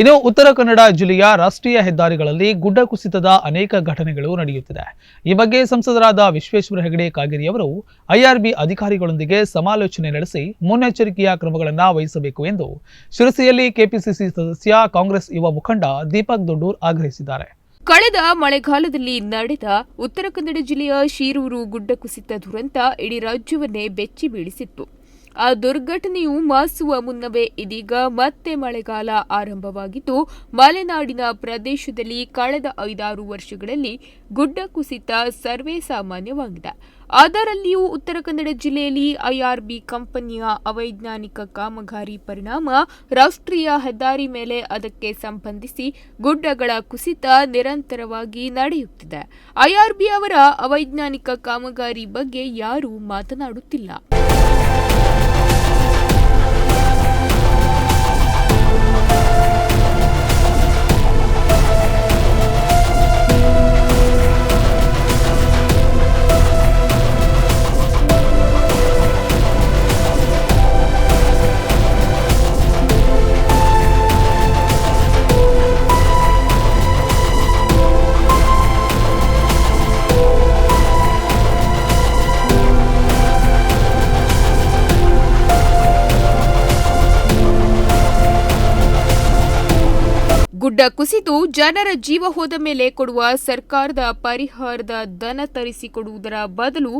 ಇನ್ನು ಉತ್ತರ ಕನ್ನಡ ಜಿಲ್ಲೆಯ ರಾಷ್ಟ್ರೀಯ ಹೆದ್ದಾರಿಗಳಲ್ಲಿ ಗುಡ್ಡ ಕುಸಿತದ ಅನೇಕ ಘಟನೆಗಳು ನಡೆಯುತ್ತಿದೆ. ಈ ಬಗ್ಗೆ ಸಂಸದರಾದ ವಿಶ್ವೇಶ್ವರ ಹೆಗಡೆ ಕಾಗೇರಿ ಅವರು ಐಆರ್ಬಿ ಅಧಿಕಾರಿಗಳೊಂದಿಗೆ ಸಮಾಲೋಚನೆ ನಡೆಸಿ ಮುನ್ನೆಚ್ಚರಿಕೆಯ ಕ್ರಮಗಳನ್ನು ವಹಿಸಬೇಕು ಎಂದು ಶಿರಸಿಯಲ್ಲಿ ಕೆಪಿಸಿಸಿ ಸದಸ್ಯ ಕಾಂಗ್ರೆಸ್ ಯುವ ಮುಖಂಡ ದೀಪಕ್ ದೊಡ್ಡೂರ್ ಆಗ್ರಹಿಸಿದ್ದಾರೆ. ಕಳೆದ ಮಳೆಗಾಲದಲ್ಲಿ ನಡೆದ ಉತ್ತರ ಕನ್ನಡ ಜಿಲ್ಲೆಯ ಶೀರೂರು ಗುಡ್ಡ ಕುಸಿತ ದುರಂತ ಇಡೀ ರಾಜ್ಯವನ್ನೇ ಬೆಚ್ಚಿ ಬೀಳಿಸಿತ್ತು. ಆ ದುರ್ಘಟನೆಯು ಮಾಸುವ ಮುನ್ನವೇ ಇದೀಗ ಮತ್ತೆ ಮಳೆಗಾಲ ಆರಂಭವಾಗಿದ್ದು, ಮಲೆನಾಡಿನ ಪ್ರದೇಶದಲ್ಲಿ ಕಳೆದ ಐದಾರು ವರ್ಷಗಳಲ್ಲಿ ಗುಡ್ಡ ಕುಸಿತ ಸರ್ವೇ ಸಾಮಾನ್ಯವಾಗಿದೆ. ಅದರಲ್ಲಿಯೂ ಉತ್ತರ ಕನ್ನಡ ಜಿಲ್ಲೆಯಲ್ಲಿ ಐಆರ್ಬಿ ಕಂಪನಿಯ ಅವೈಜ್ಞಾನಿಕ ಕಾಮಗಾರಿ ಪರಿಣಾಮ ರಾಷ್ಟ್ರೀಯ ಹೆದ್ದಾರಿ ಮೇಲೆ ಅದಕ್ಕೆ ಸಂಬಂಧಿಸಿ ಗುಡ್ಡಗಳ ಕುಸಿತ ನಿರಂತರವಾಗಿ ನಡೆಯುತ್ತಿದೆ. ಐಆರ್ಬಿ ಅವರ ಅವೈಜ್ಞಾನಿಕ ಕಾಮಗಾರಿ ಬಗ್ಗೆ ಯಾರೂ ಮಾತನಾಡುತ್ತಿಲ್ಲ. ಗುಡ್ಡ ಕುಸಿದು ಜನರ ಜೀವ ಹೋದ ಮೇಲೆ ಕೊಡುವ ಸರ್ಕಾರದ ಪರಿಹಾರದ ದನ ತರಿಸಿಕೊಡುವುದರ ಬದಲು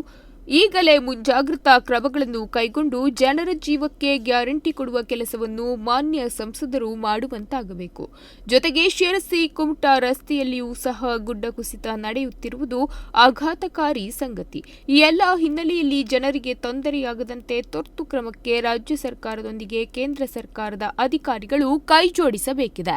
ಈಗಲೇ ಮುಂಜಾಗ್ರತಾ ಕ್ರಮಗಳನ್ನು ಕೈಗೊಂಡು ಜನರ ಜೀವಕ್ಕೆ ಗ್ಯಾರಂಟಿ ಕೊಡುವ ಕೆಲಸವನ್ನು ಮಾನ್ಯ ಸಂಸದರು ಮಾಡುವಂತಾಗಬೇಕು. ಜೊತೆಗೆ ಶಿರಸಿ ಕುಮಟಾ ರಸ್ತೆಯಲ್ಲಿಯೂ ಸಹ ಗುಡ್ಡ ಕುಸಿತ ನಡೆಯುತ್ತಿರುವುದು ಆಘಾತಕಾರಿ ಸಂಗತಿ. ಈ ಎಲ್ಲ ಹಿನ್ನೆಲೆಯಲ್ಲಿ ಜನರಿಗೆ ತೊಂದರೆಯಾಗದಂತೆ ತುರ್ತು ಕ್ರಮಕ್ಕೆ ರಾಜ್ಯ ಸರ್ಕಾರದೊಂದಿಗೆ ಕೇಂದ್ರ ಸರ್ಕಾರದ ಅಧಿಕಾರಿಗಳು ಕೈಜೋಡಿಸಬೇಕಿದೆ.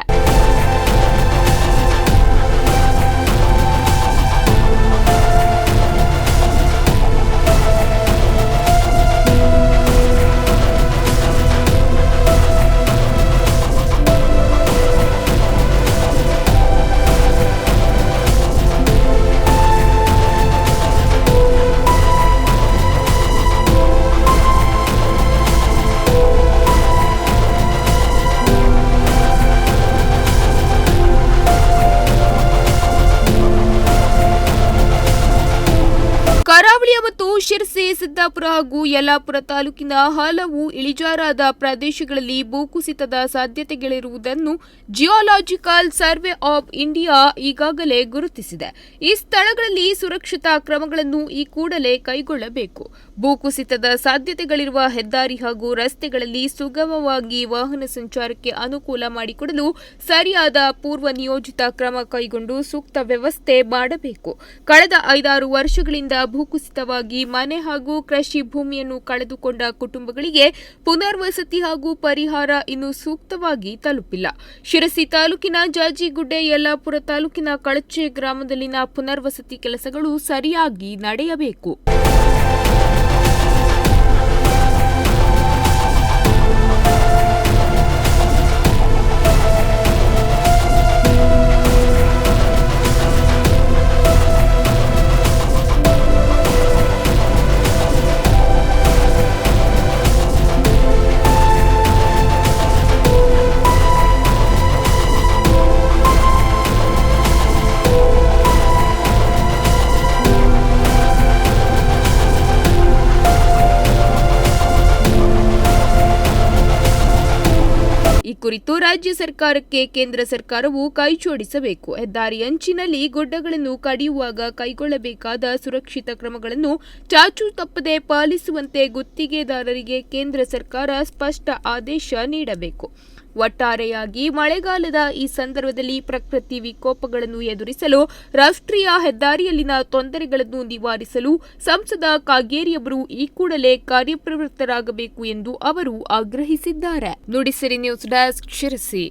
ಶಿರಸಿ, ಸಿದ್ದಾಪುರ ಹಾಗೂ ಯಲ್ಲಾಪುರ ತಾಲೂಕಿನ ಹಲವು ಇಳಿಜಾರಾದ ಪ್ರದೇಶಗಳಲ್ಲಿ ಭೂಕುಸಿತದ ಸಾಧ್ಯತೆಗಳಿರುವುದನ್ನು ಜಿಯೋಲಾಜಿಕಲ್ ಸರ್ವೆ ಆಫ್ ಇಂಡಿಯಾ ಈಗಾಗಲೇ ಗುರುತಿಸಿದೆ. ಈ ಸ್ಥಳಗಳಲ್ಲಿ ಸುರಕ್ಷತಾ ಕ್ರಮಗಳನ್ನು ಈ ಕೂಡಲೇ ಕೈಗೊಳ್ಳಬೇಕು. ಭೂಕುಸಿತದ ಸಾಧ್ಯತೆಗಳಿರುವ ಹೆದ್ದಾರಿ ಹಾಗೂ ರಸ್ತೆಗಳಲ್ಲಿ ಸುಗಮವಾಗಿ ವಾಹನ ಸಂಚಾರಕ್ಕೆ ಅನುಕೂಲ ಮಾಡಿಕೊಡಲು ಸರಿಯಾದ ಪೂರ್ವ ನಿಯೋಜಿತ ಕ್ರಮ ಕೈಗೊಂಡು ಸೂಕ್ತ ವ್ಯವಸ್ಥೆ ಮಾಡಬೇಕು. ಕಳೆದ ಐದಾರು ವರ್ಷಗಳಿಂದ ಭೂಕುಸಿತವಾಗಿ ಮನೆ ಹಾಗೂ ಕೃಷಿ ಭೂಮಿಯನ್ನು ಕಳೆದುಕೊಂಡ ಕುಟುಂಬಗಳಿಗೆ ಪುನರ್ವಸತಿ ಹಾಗೂ ಪರಿಹಾರ ಇನ್ನೂ ಸೂಕ್ತವಾಗಿ ತಲುಪಿಲ್ಲ. ಶಿರಸಿ ತಾಲೂಕಿನ ಜಾಜಿಗುಡ್ಡೆ, ಯಲ್ಲಾಪುರ ತಾಲೂಕಿನ ಕಳಚೆ ಗ್ರಾಮದಲ್ಲಿನ ಪುನರ್ವಸತಿ ಕೆಲಸಗಳು ಸರಿಯಾಗಿ ನಡೆಯಬೇಕು. ಕುರಿತು ರಾಜ್ಯ ಸರ್ಕಾರಕ್ಕೆ ಕೇಂದ್ರ ಸರ್ಕಾರವು ಕೈಚೋಡಿಸಬೇಕು ಹೆದ್ದಾರಿ ಅಂಚಿನಲ್ಲಿ ಗುಡ್ಡಗಳನ್ನು ಕಡಿಯುವಾಗ ಕೈಗೊಳ್ಳಬೇಕಾದ ಸುರಕ್ಷಿತ ಕ್ರಮಗಳನ್ನು ಚಾಚು ತಪ್ಪದೆ ಪಾಲಿಸುವಂತೆ ಗುತ್ತಿಗೆದಾರರಿಗೆ ಕೇಂದ್ರ ಸರ್ಕಾರ ಸ್ಪಷ್ಟ ಆದೇಶ ನೀಡಬೇಕು. ಒಟ್ಟಾರೆಯಾಗಿ ಮಳೆಗಾಲದ ಈ ಸಂದರ್ಭದಲ್ಲಿ ಪ್ರಕೃತಿ ವಿಕೋಪಗಳನ್ನು ಎದುರಿಸಲು, ರಾಷ್ಟ್ರೀಯ ಹೆದ್ದಾರಿಯಲ್ಲಿನ ತೊಂದರೆಗಳನ್ನು ನಿವಾರಿಸಲು ಸಂಸದ ಕಾಗೇರಿಯವರು ಈ ಕೂಡಲೇ ಕಾರ್ಯಪ್ರವೃತ್ತರಾಗಬೇಕು ಎಂದು ಅವರು ಆಗ್ರಹಿಸಿದ್ದಾರೆ. Nudisiri news desk Sirsi